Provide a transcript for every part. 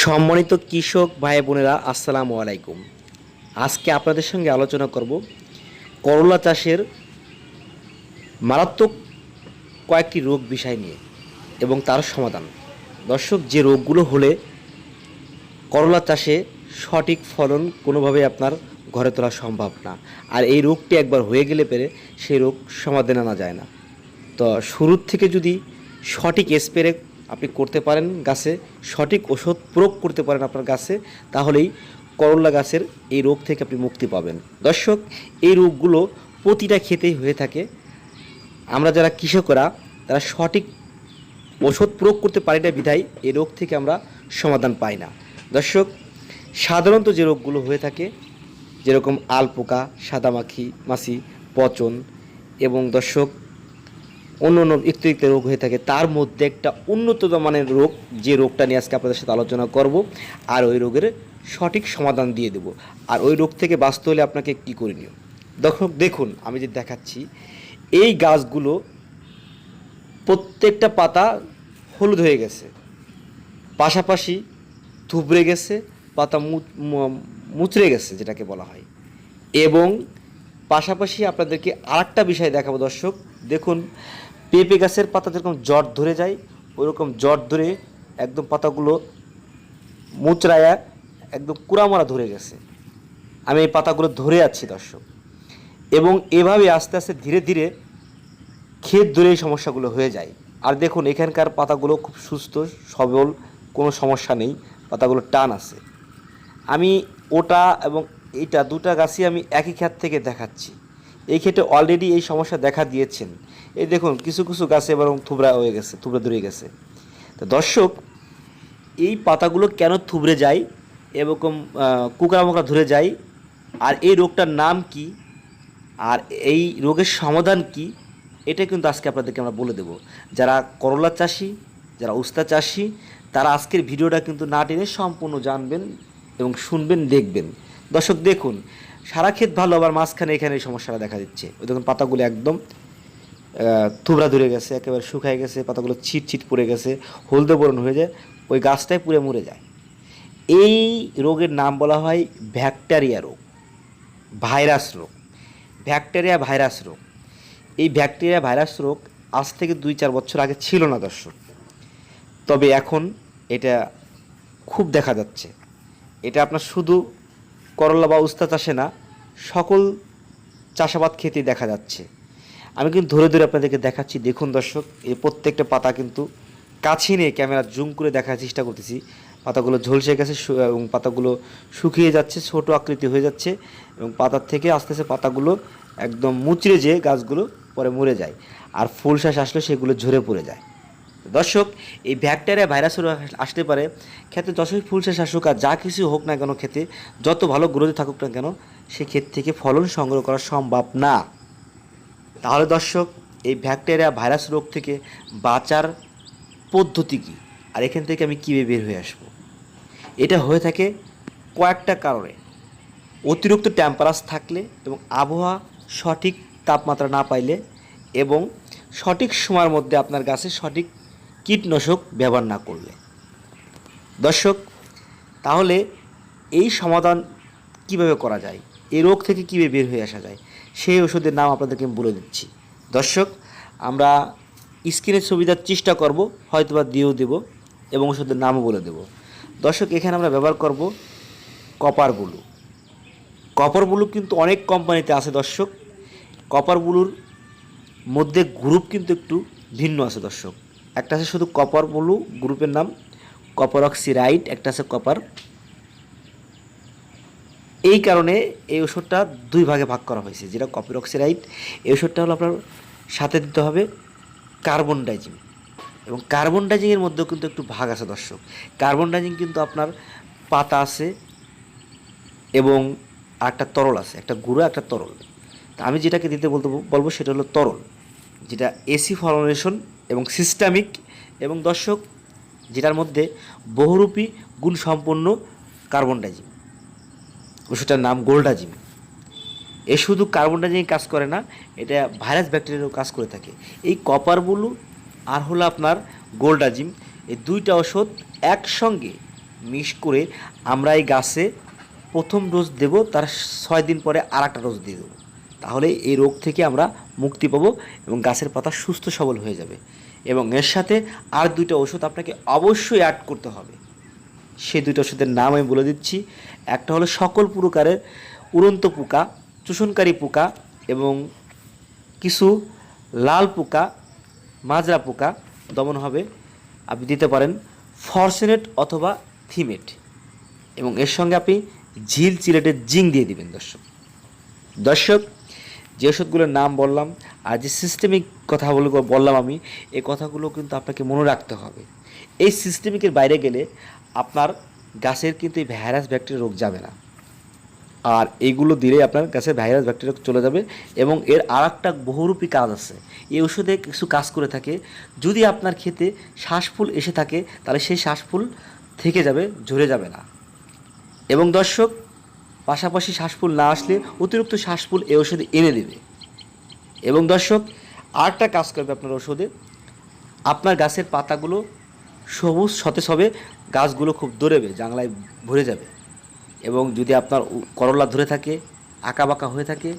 সম্মানিত কৃষক ভাই বোনেরা, আসসালামু আলাইকুম। আজকে আপনাদের সঙ্গে আলোচনা করব করলা চাষের মারাত্মক কয়েকটি রোগ বিষয় নিয়ে এবং তার সমাধান। দর্শক, যে রোগগুলো হলে করলা চাষে সঠিক ফলন কোনোভাবে আপনার ঘরে তোলা সম্ভব না। আর এই রোগটি একবার হয়ে গেলে পেরে সেই রোগ সমাধান আনা যায় না। তো শুরুর থেকে যদি সঠিক স্প্রে আপনি করতে পারেন গাছে, সঠিক ওষুধ প্রয়োগ করতে পারেন আপনার গাছে, তাহলেই করলা গাছের এই রোগ থেকে আপনি মুক্তি পাবেন। দর্শক, এই রোগগুলো প্রতিটা ক্ষেতেই হয়ে থাকে। আমরা যারা কৃষকরা, তারা সঠিক ওষুধ প্রয়োগ করতে পারি না বিধায় এই রোগ থেকে আমরা সমাধান পাই না। দর্শক, সাধারণত যে রোগগুলো হয়ে থাকে, যেরকম আলপোকা, সাদামাখি, মাছি, পচন এবং দর্শক অন্য অন্য ইত্যাদি ইত্যাদি রোগ হয়ে থাকে, তার মধ্যে একটা উন্নত মানের রোগ যে রোগটা নিয়ে আজকে আপনাদের সাথে আলোচনা করব, আর ওই রোগের সঠিক সমাধান দিয়ে দেব। আর ওই রোগ থেকে বাঁচতে হলে আপনাকে কী করণীয় দর্শক, দেখুন, আমি যে দেখাচ্ছি, এই গাছগুলো প্রত্যেকটা পাতা হলুদ হয়ে গেছে। পাশাপাশি থুবড়ে গেছে, পাতা মুচড়ে গেছে যেটাকে বলা হয়। এবং পাশাপাশি আপনাদেরকে আরেকটা বিষয় দেখাবো দর্শক, দেখুন পেঁপে গাছের পাতা যেরকম জট ধরে যায়, ওইরকম জট ধরে একদম পাতাগুলো মুচড়ায়া একদম কুড়ামারা ধরে গেছে। আমি এই পাতাগুলো ধরে আছি, দর্শক। এবং এভাবে আস্তে আস্তে ধীরে ধীরে ক্ষেত ধরে এই সমস্যাগুলো হয়ে যায়। আর দেখুন, এখানকার পাতাগুলো খুব সুস্থ, সবল, কোনো সমস্যা নেই, পাতাগুলো টান আছে। আমি ওটা এবং এইটা দুটা গাছই আমি একই ক্ষেত থেকে দেখাচ্ছি। এই ক্ষেত্রে অলরেডি এই সমস্যা দেখা দিয়েছেন। এই দেখুন, কিছু কিছু গাছে এবার থুবড়া হয়ে গেছে, থুবড়া ধরে গেছে। তো দর্শক, এই পাতাগুলো কেন থুবড়ে যায়, এরকম কুকড়া মোকড়া ধরে যায়, আর এই রোগটার নাম কি, আর এই রোগের সমাধান কি, এটা কিন্তু আজকে আপনাদেরকে আমরা বলে দেব। যারা করলা চাষি, যারা উস্তা চাষি, তারা আজকের ভিডিওটা কিন্তু না টেনে সম্পূর্ণ জানবেন এবং শুনবেন, দেখবেন। দর্শক, দেখুন সারা ক্ষেত ভালো, আবার মাঝখানে এখানে এই সমস্যাটা দেখা দিচ্ছে। ওই দেখুন পাতাগুলো একদম থুবড়া ধরে গেছে, একেবারে শুকায় গেছে, পাতাগুলো ছিট ছিট পড়ে গেছে, হলদে বরণ হয়ে যায়, ওই গাছটাই পুড়ে মরে যায়। এই রোগের নাম বলা হয় ব্যাকটেরিয়া রোগ, ভাইরাস রোগ। ব্যাকটেরিয়া ভাইরাস রোগ। এই ব্যাকটেরিয়া ভাইরাস রোগ আজ থেকে দুই চার বছর আগে ছিল না দর্শক। তবে এখন এটা খুব দেখা যাচ্ছে। এটা আপনার শুধু করলা বা উস্তা চাষে না, সকল চাষাবাদ খেতে দেখা যাচ্ছে। আমি কিন্তু ধরে ধরে আপনাদেরকে দেখাচ্ছি, দেখুন দর্শক, এই প্রত্যেকটা পাতা কিন্তু কাছে নিয়ে ক্যামেরা জুম করে দেখার চেষ্টা করতেছি। পাতাগুলো ঝলসে গেছে এবং পাতাগুলো শুকিয়ে যাচ্ছে, ছোট আকৃতি হয়ে যাচ্ছে, এবং পাতার থেকে আস্তে আস্তে পাতাগুলো একদম মুচড়ে যেয়ে গাছগুলো পরে মরে যায়। আর ফুল শ্বাস আসলে সেগুলো ঝরে পড়ে যায়। দর্শক, এই ব্যাকটেরিয়া ভাইরাস আসতে পারে। খেতে যতই ফুলসে আসুক আর যা কিছু হোক না কেন খেতে যত ভালো গ্রোথে থাকুক না কেন, সে ক্ষেত থেকে ফলন সংগ্রহ করা সম্ভব না। তাহলে দর্শক, এই ব্যাকটেরিয়া ভাইরাস রোগ থেকে বাঁচার পদ্ধতি কী? আর এখান থেকে আমি কীভাবে বের হয়ে আসব? এটা হয়ে থাকে কয়েকটা কারণে। অতিরিক্ত টেম্পারেচার থাকলে এবং আবহাওয়া সঠিক তাপমাত্রা না পাইলে এবং সঠিক সময়ের মধ্যে আপনার গাছে সঠিক কীটনাশক ব্যবহার না করলে। দর্শক, তাহলে এই সমাধান কীভাবে করা যায়? এই রোগ থেকে কীভাবে বের হয়ে আসা যায়? সেই ওষুধের নাম আপনাদেরকে আমি বলে দিচ্ছি। দর্শক, আমরা স্ক্রিনের সুবিধার চেষ্টা করব হয়তো বা দিয়েও দেব এবং ওষুধের নামও বলে দেব। দর্শক, এখানে আমরা ব্যবহার করব কপার ব্লু। কপার ব্লু কিন্তু অনেক কোম্পানিতে আছে দর্শক। কপার ব্লুর মধ্যে গ্রুপ কিন্তু একটু ভিন্ন আছে দর্শক। একটা আছে শুধু কপার ব্লু গ্রুপের নাম কপার অক্সিরাইট একটা আছে কপার এই কারণে এই ওষুধটা দুই ভাগে ভাগ করা হয়েছে, যেটা কপার অক্সিরাইট এই ওষুধটা হলো আপনার সাথে দিতে হবে কার্বন ডাইজিং এবং কার্বন ডাইজিংয়ের মধ্যেও কিন্তু একটু ভাগ আছে দর্শক। কার্বন ডাইজিং কিন্তু আপনার পাতা আছে এবং একটা তরল আছে, একটা গুঁড়ো, একটা তরল। তা আমি যেটাকে দিতে বলতে বলব সেটা হলো তরল, যেটা এসি ফর্মুলেশন এবং সিস্টেমিক এবং দর্শক, যেটার মধ্যে বহুরূপী গুণসম্পন্ন কার্বন ডাইজিম ওষুধটার নাম গোল্ডাজিম এ শুধু কার্বন ডাইজিং কাজ করে না, এটা ভাইরাস ব্যাকটেরিয়ারও কাজ করে থাকে। এই কপার ব্লু আর হলো আপনার গোল্ডাজিম এই দুইটা ওষুধ একসঙ্গে মিক্স করে আমরা এই গাছে প্রথম ডোজ দেব, তার ছয় দিন পরে আর একটা ডোজ দিয়ে দেবো। তাহলে এই রোগ থেকে আমরা মুক্তি পাবো এবং গাছের পাতা সুস্থ সবল হয়ে যাবে। এবং এর সাথে আর দুইটা ওষুধ আপনাকে অবশ্যই অ্যাড করতে হবে। সেই দুইটা ওষুধের নাম আমি বলে দিচ্ছি। একটা হলো সকল প্রকারের উড়ন্ত পোকা, চুষণকারী পোকা এবং কিছু লাল পোকা, মাজরা পোকা, দমন হবে। আপনি দিতে পারেন ফরসেনেট অথবা থিমেট। এবং এর সঙ্গে আপনি ঝিল, চিলেটের জিং দিয়ে দিবেন, দর্শক। দর্শক যে ওষুধগুলোর নাম বললাম আর যে সিস্টেমিক কথা বল- বললাম আমি এই কথাগুলো কিন্তু আপনাকে মনে রাখতে হবে। এই সিস্টেমিকের বাইরে গেলে আপনার গাছের কিন্তু এই ভাইরাস ব্যাকটেরিয়া রোগ যাবে না। আর এইগুলো দিলে আপনার গাছের ভাইরাস ব্যাকটেরিয়া চলে যাবে এবং এর আর একটা বহুরূপী কাজ আছে। এই ওষুধে কিছু কাজ করে থাকে। যদি আপনার ক্ষেতে শ্বাসফুল এসে থাকে, তাহলে সেই শ্বাসফুল থেকে যাবে, ঝরে যাবে না। এবং দর্শক পাশাপাশি শ্বাসফুল না আসলে অতিরিক্ত শ্বাসফুল এই ওষুধে এনে দেবে। এবং দর্শক, আরেকটা কাজ করবে আপনার ওষুধে আপনার গাছের পাতাগুলো সবুজ, সতেজ হবে, গাছগুলো খুব দৌড়েবে জাংলায় ভরে যাবে। এবং যদি আপনার করলা ধরে থাকে আঁকা বাঁকা হয়ে থাকে,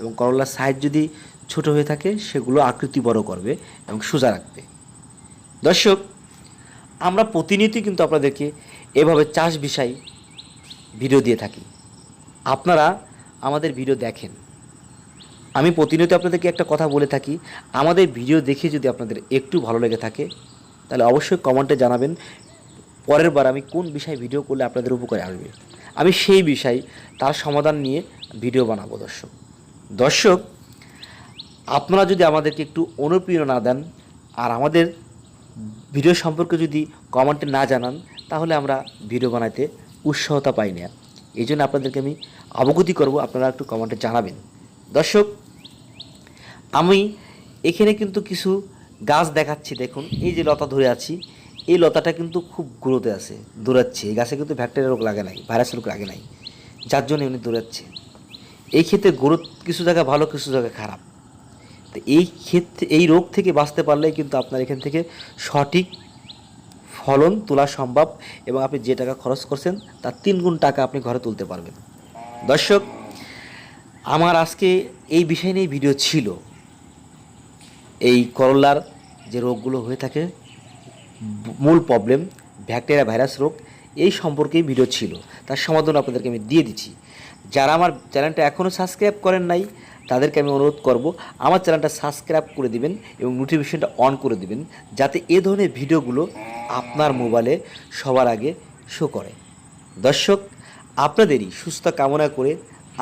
এবং করলার সাইজ যদি ছোট হয়ে থাকে, সেগুলো আকৃতি বড় করবে এবং সোজা রাখবে। দর্শক, আমরা প্রতিনিয়তই কিন্তু আপনাদেরকে এভাবে চাষ বিষয় ভিডিও দিয়ে থাকি। আপনারা আমাদের ভিডিও দেখেন। আমি প্রতিনিয়ত আপনাদেরকে একটা কথা বলে থাকি, আমাদের ভিডিও দেখে যদি আপনাদের একটু ভালো লেগে থাকে, তাহলে অবশ্যই কমেন্টে জানাবেন, পরের বার আমি কোন বিষয়ে ভিডিও করলে আপনাদের উপকারে আসবে। আমি সেই বিষয়, তার সমাধান নিয়ে ভিডিও বানাবো, দর্শক। দর্শক, আপনারা যদি আমাদেরকে একটু অনুপ্রেরণা দেন, আর আমাদের ভিডিও সম্পর্কে যদি কমেন্টে না জানান, তাহলে আমরা ভিডিও বানাতে উৎসাহতা পাই না। এই জন্য আপনাদেরকে আমি অবগতি করব, আপনারা একটু কমেন্টে জানাবেন। দর্শক, আমি এখানে কিন্তু কিছু গাছ দেখাচ্ছি, দেখুন, এই যে লতা ধরে আছি, এই লতাটা কিন্তু খুব গ্রোথে আছে, দৌড়াচ্ছে। এই গাছে কিন্তু ব্যাকটেরিয়া রোগ লাগে নাই ভাইরাস রোগ লাগে নাই, যার জন্য এমনি দৌড়াচ্ছে। এই ক্ষেত্রে গ্রোথ কিছু জায়গা ভালো, কিছু জায়গা খারাপ। তো এই ক্ষেত্রে, এই রোগ থেকে বাঁচতে পারলেই কিন্তু আপনার এখান থেকে সঠিক ফলন তোলা সম্ভব এবং আপনি যে টাকা খরচ করছেন, তার তিন গুণ টাকা আপনি ঘরে তুলতে পারবেন। দর্শক, আমার আজকে এই বিষয় নিয়ে ভিডিও ছিল। এই করলার যে রোগগুলো হয়ে থাকে, মূল প্রবলেম ব্যাকটেরিয়া ভাইরাস রোগ, এই সম্পর্কেই ভিডিও ছিল। তার সমাধান আপনাদেরকে আমি দিয়ে দিচ্ছি। যারা আমার চ্যানেলটা এখনও সাবস্ক্রাইব করেন নাই, তাদেরকে আমি অনুরোধ করব, আমার চ্যানেলটা সাবস্ক্রাইব করে দিবেন এবং নোটিফিকেশনটা অন করে দিবেন, যাতে এ ধরনের ভিডিওগুলো আপনার মোবাইলে সবার আগে শো করে। দর্শক, আপনাদেরই সুস্থ কামনা করে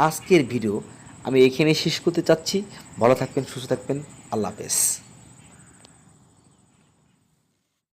আজকের ভিডিও আমি এখানে শেষ করতে চাচ্ছি। ভালো থাকবেন, সুস্থ থাকবেন। আল্লাহ হাফেজ।